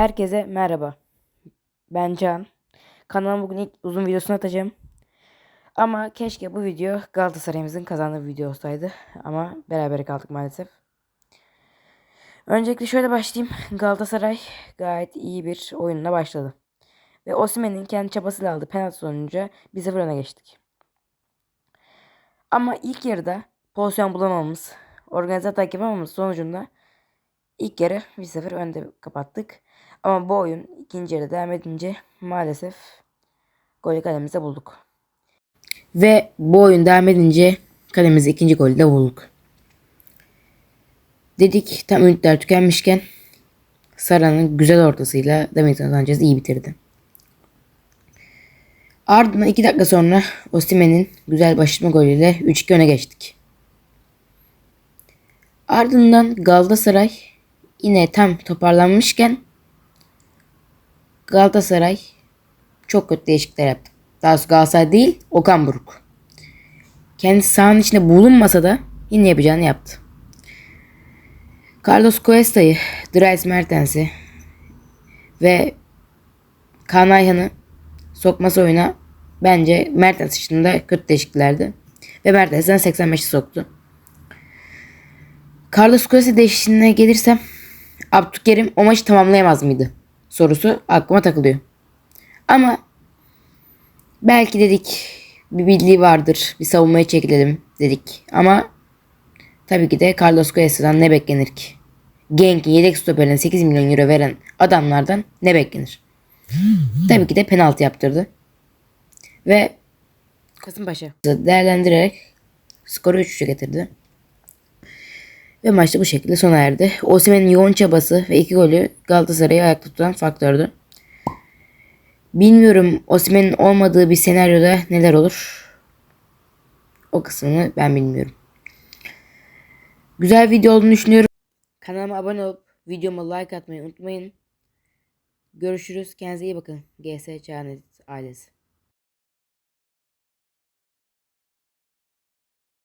Herkese merhaba. Ben Can. Kanalıma bugün ilk uzun videosunu atacağım. Ama keşke bu video Galatasaray'ımızın kazandığı video olsaydı. Ama beraber kaldık maalesef. Öncelikle şöyle başlayayım. Galatasaray gayet iyi bir oyununa başladı. Ve Osimhen'in kendi çabasıyla aldığı penaltı sonucu 1-0 öne geçtik. Ama ilk yarıda pozisyon bulamamamız, organize atak sonucunda ilk yarı 1-0 önde kapattık. Ama bu oyun ikinci yarıda devam edince maalesef golü kalemize bulduk. Ve bu oyun devam edince kalemize ikinci golü de bulduk. Dedik tam ümitler tükenmişken Sara'nın güzel ortasıyla Davinson Sanchez iyi bitirdi. Ardından 2 dakika sonra Osimhen'in güzel başlama golüyle 3-2 öne geçtik. Ardından Galatasaray yine tam toparlanmışken Galatasaray çok kötü değişiklikler yaptı. Daha doğrusu Galatasaray değil Okan Buruk. Kendisi sahanın içinde bulunmasa da yine yapacağını yaptı. Carlos Cuesta'yı, Dries Mertens'i ve Kaan Ayhan'ı sokması oyuna bence Mertens dışında kötü değişikliklerdi. Ve Mertens'den 85'i soktu. Carlos Cuesta değişikliğine gelirsem Abdülkerim o maçı tamamlayamaz mıydı? Sorusu aklıma takılıyor. Ama belki dedik bir bildiği vardır. Bir savunmaya çekilelim dedik. Ama tabii ki de Carlos Cuesta'dan ne beklenir ki? Genk'in yedek stoperine 8 milyon euro veren adamlardan ne beklenir? tabii ki de penaltı yaptırdı. Ve Kasımpaşa değerlendirerek skoru 3-3'e getirdi. Ve maç da bu şekilde sona erdi. Osimhen'in yoğun çabası ve iki golü Galatasaray'ı ayakta tutan faktördü. Bilmiyorum Osimhen'in olmadığı bir senaryoda neler olur. O kısmını ben bilmiyorum. Güzel video olduğunu düşünüyorum. Kanalıma abone olup videoma like atmayı unutmayın. Görüşürüz. Kendinize iyi bakın. GS Edit ailesi.